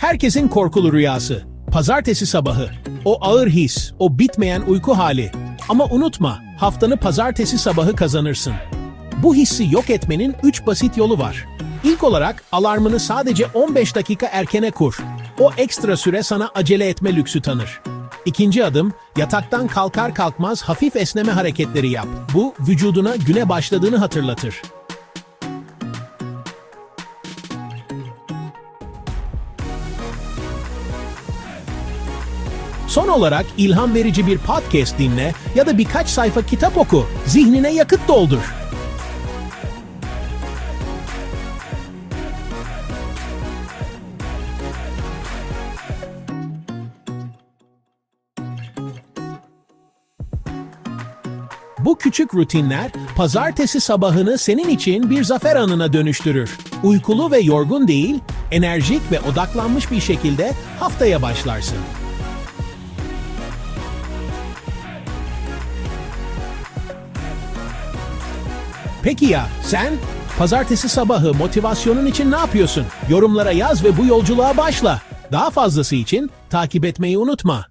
Herkesin korkulu rüyası. Pazartesi sabahı. O ağır his, o bitmeyen uyku hali. Ama unutma, haftanı pazartesi sabahı kazanırsın. Bu hissi yok etmenin 3 basit yolu var. İlk olarak alarmını sadece 15 dakika erkene kur. O ekstra süre sana acele etme lüksü tanır. İkinci adım, yataktan kalkar kalkmaz hafif esneme hareketleri yap. Bu, vücuduna güne başladığını hatırlatır. Son olarak ilham verici bir podcast dinle ya da birkaç sayfa kitap oku. Zihnine yakıt doldur. Bu küçük rutinler pazartesi sabahını senin için bir zafer anına dönüştürür. Uykulu ve yorgun değil, enerjik ve odaklanmış bir şekilde haftaya başlarsın. Peki ya sen? Pazartesi sabahı motivasyonun için ne yapıyorsun? Yorumlara yaz ve bu yolculuğa başla. Daha fazlası için takip etmeyi unutma.